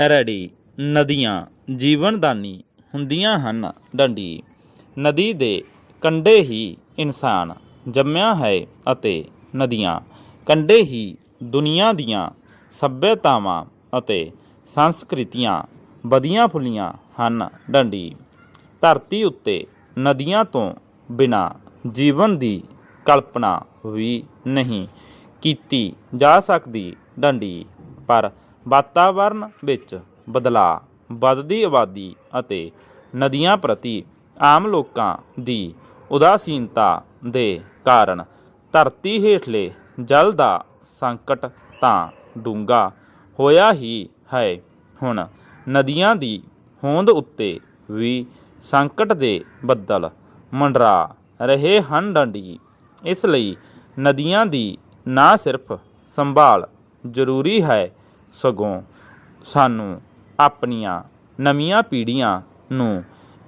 Ready. ਨਦੀਆਂ ਜੀਵਨਦਾਨੀ ਹੁੰਦੀਆਂ ਹਨ। ਡੰਡੀ। ਨਦੀ ਦੇ ਕੰਢੇ ਹੀ ਇਨਸਾਨ ਜੰਮਿਆ ਹੈ ਅਤੇ ਨਦੀਆਂ ਕੰਢੇ ਹੀ ਦੁਨੀਆ ਦੀਆਂ ਸੱਭਿਅਤਾਵਾਂ ਅਤੇ ਸੰਸਕ੍ਰਿਤੀਆਂ ਵਧੀਆਂ ਫੁੱਲੀਆਂ ਹਨ। ਡੰਡੀ। ਧਰਤੀ ਉੱਤੇ ਨਦੀਆਂ ਤੋਂ ਬਿਨਾ ਜੀਵਨ ਦੀ ਕਲਪਨਾ ਵੀ ਨਹੀਂ ਕੀਤੀ ਜਾ ਸਕਦੀ। ਡੰਡੀ। ਪਰ ਵਾਤਾਵਰਣ ਵਿੱਚ ਬਦਲਾਅ, ਵੱਧਦੀ ਆਬਾਦੀ ਅਤੇ ਨਦੀਆਂ ਪ੍ਰਤੀ ਆਮ ਲੋਕਾਂ ਦੀ ਉਦਾਸੀਨਤਾ ਦੇ ਕਾਰਨ ਧਰਤੀ ਹੇਠਲੇ ਜਲ ਦਾ ਸੰਕਟ ਤਾਂ ਡੂੰਘਾ ਹੋਇਆ ਹੀ ਹੈ। ਹੁਣ ਨਦੀਆਂ ਦੀ ਹੋਂਦ ਉੱਤੇ ਵੀ ਸੰਕਟ ਦੇ ਬੱਦਲ ਮੰਡਰਾ ਰਹੇ ਹਨ ਡੰਡੀ ਇਸ ਲਈ ਨਦੀਆਂ ਦੀ ਨਾ ਸਿਰਫ ਸੰਭਾਲ ਜ਼ਰੂਰੀ ਹੈ ਸਗੋਂ ਸਾਨੂੰ ਆਪਣੀਆਂ ਨਵੀਆਂ ਪੀੜ੍ਹੀਆਂ ਨੂੰ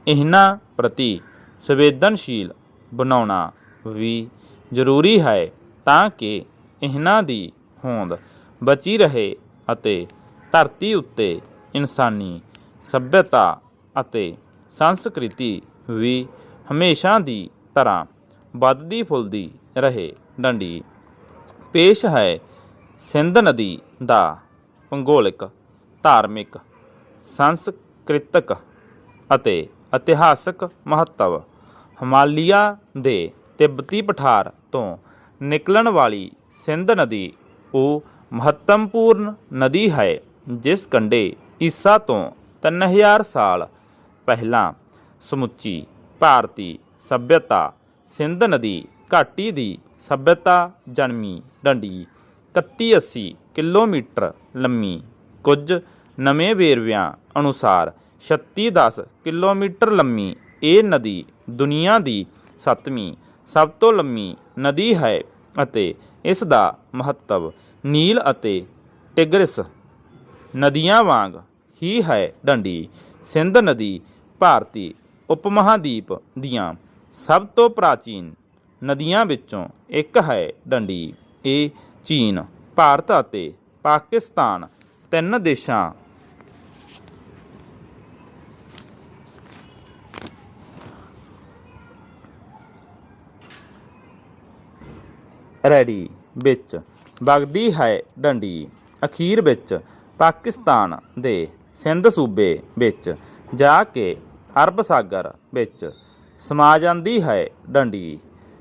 ਇਹਨਾਂ ਪ੍ਰਤੀ ਸੰਵੇਦਨਸ਼ੀਲ ਬਣਾਉਣਾ ਵੀ ਜ਼ਰੂਰੀ ਹੈ ਤਾਂ ਕਿ ਇਹਨਾਂ ਦੀ ਹੋਂਦ ਬਚੀ ਰਹੇ ਅਤੇ ਧਰਤੀ ਉੱਤੇ ਇਨਸਾਨੀ ਸਭਿਅਤਾ ਅਤੇ ਸੰਸਕ੍ਰਿਤੀ ਵੀ ਹਮੇਸ਼ਾ ਦੀ ਤਰ੍ਹਾਂ ਵੱਧਦੀ ਫੁੱਲਦੀ ਰਹੇ। ਡੰਡੀ। ਪੇਸ਼ ਹੈ ਸਿੰਧ ਨਦੀ ਦਾ ਭੂਗੋਲਿਕ, ਧਾਰਮਿਕ, ਸੰਸਕ੍ਰਿਤਕ ਅਤੇ ਇਤਿਹਾਸਕ ਮਹੱਤਵ ਹਿਮਾਲਿਆ ਦੇ ਤਿੱਬਤੀ ਪਠਾਰ ਤੋਂ ਨਿਕਲਣ ਵਾਲੀ ਸਿੰਧ ਨਦੀ ਉਹ ਮਹੱਤਵਪੂਰਨ ਨਦੀ ਹੈ, ਜਿਸ ਕੰਢੇ ਈਸਾ ਤੋਂ 3000 ਸਾਲ ਪਹਿਲਾਂ ਸਮੁੱਚੀ ਭਾਰਤੀ ਸਭਿਅਤਾ ਸਿੰਧ ਨਦੀ ਘਾਟੀ ਦੀ ਸਭਿਅਤਾ ਜਨਮੀ ਡੰਡੀ 3180 ਕਿਲੋਮੀਟਰ ਲੰਮੀ। ਕੁਝ ਨਵੇਂ ਵੇਰਵਿਆਂ ਅਨੁਸਾਰ 3610 ਕਿਲੋਮੀਟਰ ਲੰਮੀ ਇਹ ਨਦੀ ਦੁਨੀਆ ਦੀ ਸੱਤਵੀਂ ਸਭ ਤੋਂ ਲੰਮੀ ਨਦੀ ਹੈ ਅਤੇ ਇਸ ਦਾ ਮਹੱਤਵ ਨੀਲ ਅਤੇ ਟਿਗਰਿਸ ਨਦੀਆਂ ਵਾਂਗ ਹੀ ਹੈ ਡੰਡੀ। ਸਿੰਧ ਨਦੀ ਭਾਰਤੀ ਉਪਮਹਾਦੀਪ ਦੀਆਂ ਸਭ ਤੋਂ ਪ੍ਰਾਚੀਨ ਨਦੀਆਂ ਵਿੱਚੋਂ ਇੱਕ ਹੈ ਡੰਡੀ। ਇਹ ਚੀਨ, ਭਾਰਤ ਅਤੇ ਪਾਕਿਸਤਾਨ, ਤਿੰਨ ਦੇਸ਼ਾਂ। ਰੈਡੀ, ਵਿੱਚ ਵਗਦੀ ਹੈ ਡੰਡੀ। ਅਖੀਰ ਵਿੱਚ ਪਾਕਿਸਤਾਨ ਦੇ ਸਿੰਧ ਸੂਬੇ ਵਿੱਚ ਜਾ ਕੇ ਅਰਬ ਸਾਗਰ ਵਿੱਚ ਸਮਾ ਜਾਂਦੀ ਹੈ ਡੰਡੀ।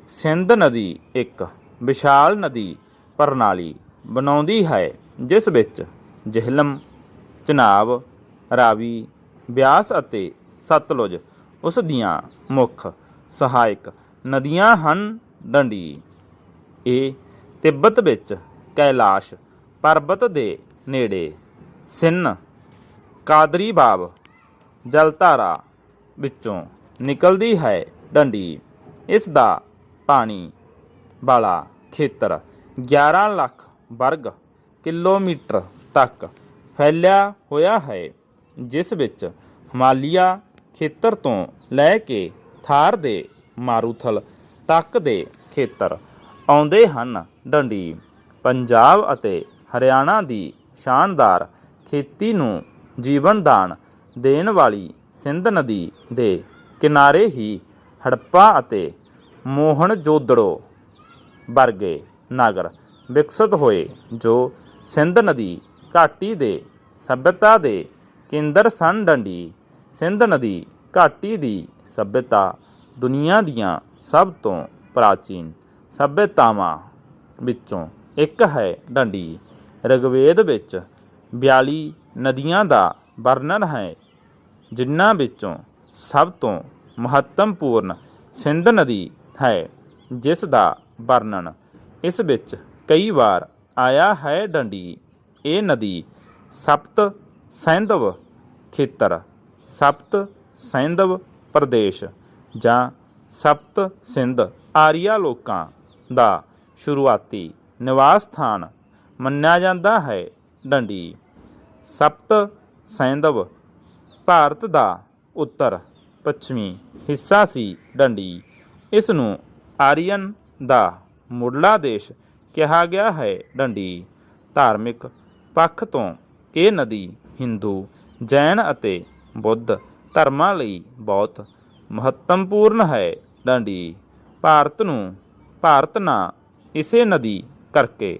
ਸਿੰਧ ਨਦੀ ਇੱਕ ਵਿਸ਼ਾਲ ਨਦੀ ਪ੍ਰਣਾਲੀ ਬਣਾਉਂਦੀ ਹੈ, ਜਿਸ ਵਿੱਚ ਜ਼ਹਿਲਮ, ਚਨਾਬ, ਰਾਵੀ, ਬਿਆਸ ਅਤੇ ਸਤਲੁਜ ਉਸ ਦੀਆਂ ਮੁੱਖ ਸਹਾਇਕ ਨਦੀਆਂ ਹਨ। ਡੰਡੀ। ਇਹ ਤਿੱਬਤ ਵਿੱਚ ਕੈਲਾਸ਼ ਪਰਬਤ ਦੇ ਨੇੜੇ ਸਿੰਨ ਕਾਦਰੀ ਬਾਬ ਜਲਧਾਰਾ ਵਿੱਚੋਂ ਨਿਕਲਦੀ ਹੈ। ਡੰਡੀ। ਇਸ ਦਾ ਪਾਣੀ ਵਾਲਾ ਖੇਤਰ। 11 ਲੱਖ ਵਰਗ ਕਿਲੋਮੀਟਰ ਤੱਕ ਫੈਲਿਆ ਹੋਇਆ ਹੈ, ਜਿਸ ਵਿੱਚ ਹਿਮਾਲਿਆ ਖੇਤਰ ਤੋਂ ਲੈ ਕੇ ਥਾਰ ਦੇ ਮਾਰੂਥਲ ਤੱਕ ਦੇ ਖੇਤਰ ਆਉਂਦੇ ਹਨ। ਡੰਡੀ, ਪੰਜਾਬ ਅਤੇ ਹਰਿਆਣਾ ਦੀ ਸ਼ਾਨਦਾਰ ਖੇਤੀ ਨੂੰ ਜੀਵਨ ਦਾਨ ਦੇਣ ਵਾਲੀ ਸਿੰਧ ਨਦੀ ਦੇ ਕਿਨਾਰੇ ਹੀ ਹੜੱਪਾ ਅਤੇ ਮੋਹਨਜੋਦੜੋ ਵਰਗੇ ਨਗਰ ਵਿਕਸਿਤ ਹੋਏ, ਜੋ ਸਿੰਧ ਨਦੀ ਘਾਟੀ ਦੇ ਸਭਿਅਤਾ ਦੇ ਕੇਂਦਰ ਸਨ ਡੰਡੀ। ਸਿੰਧ ਨਦੀ ਘਾਟੀ ਦੀ ਸਭਿਅਤਾ ਦੁਨੀਆ ਦੀਆਂ ਸਭ ਤੋਂ ਪ੍ਰਾਚੀਨ ਸਭਿਅਤਾਵਾਂ ਵਿੱਚੋਂ ਇੱਕ ਹੈ ਡੰਡੀ। ਰਗਵੇਦ ਵਿੱਚ 42 ਨਦੀਆਂ ਦਾ ਵਰਣਨ ਹੈ, ਜਿਨ੍ਹਾਂ ਵਿੱਚੋਂ ਸਭ ਤੋਂ ਮਹੱਤਵਪੂਰਨ ਸਿੰਧ ਨਦੀ ਹੈ, ਜਿਸ ਦਾ ਵਰਣਨ। ਇਸ ਵਿੱਚ ਕਈ ਵਾਰ ਆਇਆ ਹੈ ਡੰਡੀ, ਇਹ ਨਦੀ ਸਪਤ ਸੈਂਧਵ ਖੇਤਰ, ਸਪਤ ਸੈਂਧਵ ਪ੍ਰਦੇਸ਼ ਜਾਂ ਸਪਤ ਸਿੰਧ ਆਰੀਆ ਲੋਕਾਂ ਦਾ ਸ਼ੁਰੂਆਤੀ ਨਿਵਾਸ ਸਥਾਨ ਮੰਨਿਆ ਜਾਂਦਾ ਹੈ ਡੰਡੀ। ਸਪਤ ਸੈਂਧਵ ਭਾਰਤ ਦਾ ਉੱਤਰ ਪੱਛਮੀ ਹਿੱਸਾ ਸੀ ਡੰਡੀ। ਇਸ ਨੂੰ ਆਰੀਅਨ ਦਾ ਮੁੱਢਲਾ ਦੇਸ਼ ਕਿਹਾ ਗਿਆ ਹੈ ਡੰਡੀ। ਧਾਰਮਿਕ ਪੱਖ ਤੋਂ ਇਹ ਨਦੀ ਹਿੰਦੂ, ਜੈਨ ਅਤੇ ਬੁੱਧ ਧਰਮਾਂ ਲਈ ਬਹੁਤ ਮਹੱਤਵਪੂਰਨ ਹੈ ਡੰਡੀ। ਭਾਰਤ ਨੂੰ ਭਾਰਤ ਨਾ ਇਸੇ ਨਦੀ ਕਰਕੇ